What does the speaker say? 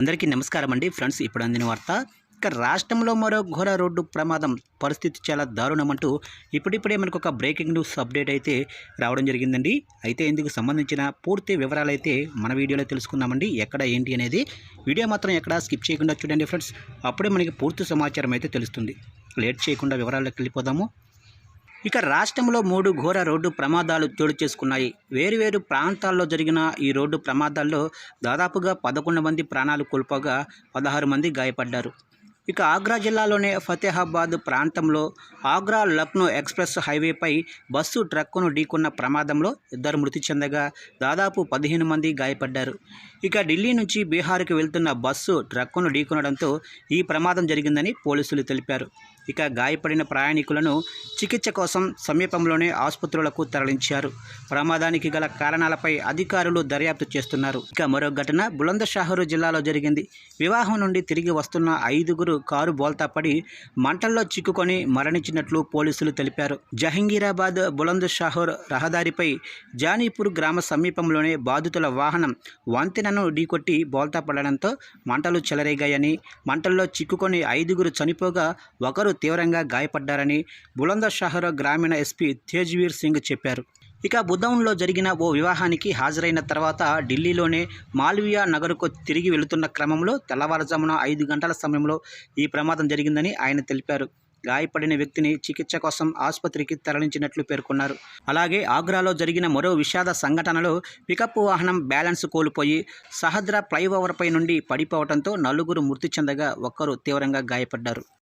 అందరికీ నమస్కారం అండి. ఫ్రెండ్స్ ఇప్పుడు అందిన వార్త ఇక రాష్ట్రంలో మరో ఘోర రోడ్డు ప్రమాదం పరిస్థితి చాలా దారుణం అంటూ ఇప్పుడిప్పుడే మనకు ఒక బ్రేకింగ్ న్యూస్ అప్డేట్ అయితే రావడం జరిగిందండి. అయితే ఇందుకు సంబంధించిన పూర్తి వివరాలు అయితే మన వీడియోలో తెలుసుకుందామండి. ఎక్కడ ఏంటి అనేది వీడియో మాత్రం ఎక్కడ స్కిప్ చేయకుండా చూడండి ఫ్రెండ్స్. అప్పుడే మనకి పూర్తి సమాచారం అయితే తెలుస్తుంది. లేట్ చేయకుండా వివరాల్లోకి వెళ్ళిపోదాము. ఇక రాష్ట్రంలో మూడు ఘోర రోడ్డు ప్రమాదాలు చోటు చేసుకున్నాయి. వేరువేరు ప్రాంతాల్లో జరిగిన ఈ రోడ్డు ప్రమాదాల్లో దాదాపుగా పదకొండు మంది ప్రాణాలు కోల్పోగా పదహారు మంది గాయపడ్డారు. ఇక ఆగ్రా జిల్లాలోనే ఫతేహాబాద్ ప్రాంతంలో ఆగ్రా లక్నో ఎక్స్ప్రెస్ హైవేపై బస్సు ట్రక్కును ఢీకొన్న ప్రమాదంలో ఇద్దరు మృతి చెందగా దాదాపు పదిహేను మంది గాయపడ్డారు. ఇక ఢిల్లీ నుంచి బీహార్కి వెళ్తున్న బస్సు ట్రక్కును ఢీకొనడంతో ఈ ప్రమాదం జరిగిందని పోలీసులు తెలిపారు. ఇక గాయపడిన ప్రయాణికులను చికిత్స కోసం సమీపంలోనే ఆసుపత్రులకు తరలించారు. ప్రమాదానికి గల కారణాలపై అధికారులు దర్యాప్తు చేస్తున్నారు. ఇక మరో ఘటన బులందషాహరు జిల్లాలో జరిగింది. వివాహం నుండి తిరిగి వస్తున్న ఐదుగురు కారు బోల్తా పడి మంటల్లో చిక్కుకొని మరణించినట్లు పోలీసులు తెలిపారు. జహంగీరాబాద్ బులందషాహర్ రహదారిపై జానీపూర్ గ్రామ సమీపంలోనే బాధితుల వాహనం వంతెనను ఢీకొట్టి బోల్తా పడడంతో మంటలు చెలరేగాయని మంటల్లో చిక్కుకొని ఐదుగురు చనిపోగా ఒకరు తీవ్రంగా గాయపడ్డారని బులంద షహర్ గ్రామీణ ఎస్పీ తేజ్వీర్ సింగ్ చెప్పారు. ఇక బుధౌన్లో జరిగిన ఓ వివాహానికి హాజరైన తర్వాత ఢిల్లీలోనే మాల్వియా నగర్కు తిరిగి వెళుతున్న క్రమంలో తెల్లవారుజామున ఐదు గంటల సమయంలో ఈ ప్రమాదం జరిగిందని ఆయన తెలిపారు. గాయపడిన వ్యక్తిని చికిత్స కోసం ఆసుపత్రికి తరలించినట్లు పేర్కొన్నారు. అలాగే ఆగ్రాలో జరిగిన మరో విషాద సంఘటనలో పికప్ వాహనం బ్యాలెన్స్ కోల్పోయి సహద్ర ఫ్లైఓవర్పై నుండి పడిపోవడంతో నలుగురు మృతి చెందగా ఒక్కరు తీవ్రంగా గాయపడ్డారు.